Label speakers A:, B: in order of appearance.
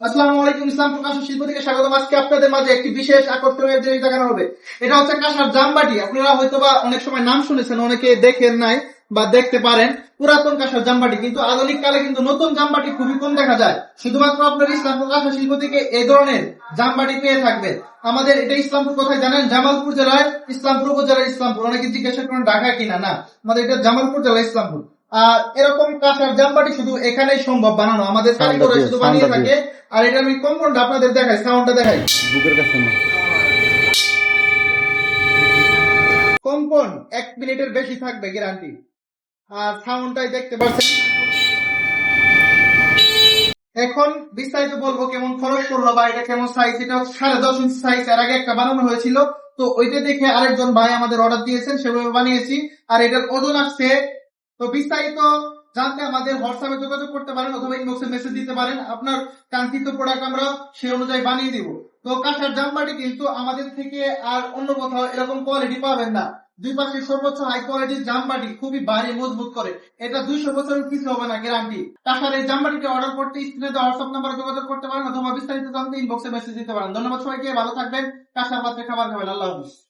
A: আসসালামু আলাইকুম, ইসলাম প্রকাশ শিল্প থেকে আজকে আপনাদের মাঝে একটি বিশেষ আকর্ষণীয় জিনিস দেখানো হবে। এটা হচ্ছে কাঁসার জামবাটি। আপনারা হয়তো বা অনেক সময় নাম শুনেছেন, অনেকে দেখেন নাই বা দেখতে পারেন পুরাতন কাঁসার জামবাটি। কিন্তু আধুনিক কালে কিন্তু নতুন জামবাটি খুবই কম দেখা যায়। শুধুমাত্র আপনার ইসলাম প্রকাশ শিল্প থেকে এই ধরনের জামবাটি পেয়ে থাকবেন। আমাদের এটা ইসলামপুর কোথায় জানেন? জামালপুর জেলায় ইসলামপুর উপজেলার ইসলামপুর। অনেকে জিজ্ঞাসা করেন ঢাকা কিনা? না, আমাদের এটা জামালপুর জেলা ইসলামপুর। এরকম কাঁসার জামবাটি শুধু এখানেই সম্ভব বানানো। আমাদের কারিগররা
B: দিয়ে,
A: শুধু বানিয়ে থাকে। আর এটা আমি কম্পাউন্ড আপনাদের দেখাই সাউন্ডটা দেখাই।
B: বুকের কাছে না।
A: কম্পন এক মিনিটের বেশি থাকবে গ্যারান্টি। আর সাউন্ডটাই দেখতে পাচ্ছেন। এখন বিস্তারিত বলব কেমন খরচ করল বা এটা কেমন সাইজ এটা সাড়ে দশ ইঞ্চি সাইজ এর আগে একটা বানানো হয়েছিল। তো ওইটা দেখে আরেকজন ভাই আমাদের অর্ডার দিয়েছেন সেভাবে বানিয়েছি। আর এটার ওজন আসছে তো বিস্তারিত জানতে আমাদের হোয়াটসঅ্যাপে যোগাযোগ করতে পারেন অথবা ইনবক্সে মেসেজ দিতে পারেন। আপনার কাঙ্ক্ষিত প্রোডাক্ট আমরা সেই অনুযায়ী বানিয়ে দিব। তো কাঁসার জামবাটি কিন্তু আমাদের থেকে আর অন্য কোথাও এরকম কোয়ালিটি পাবেন না। দুই পাশে সর্বোচ্চ হাই কোয়ালিটির জামবাটি খুবই ভারী, মজবুত করে। এটা দুইশো বছরের কিছু হবে না গ্যারান্টি কাঁসার এই জামবাটিকে অর্ডার করতে স্ক্রিনে হোয়াটসঅ্যাপ নাম্বারে যোগাযোগ করতে পারেন অথবা বিস্তারিত জানতে ইনবক্সে মেসেজ দিতে পারেন। ধন্যবাদ সবাইকে, ভালো থাকবেন। কাঁসার পাত্রে খাবার খাবেন। আল্লাহ হাফিজ।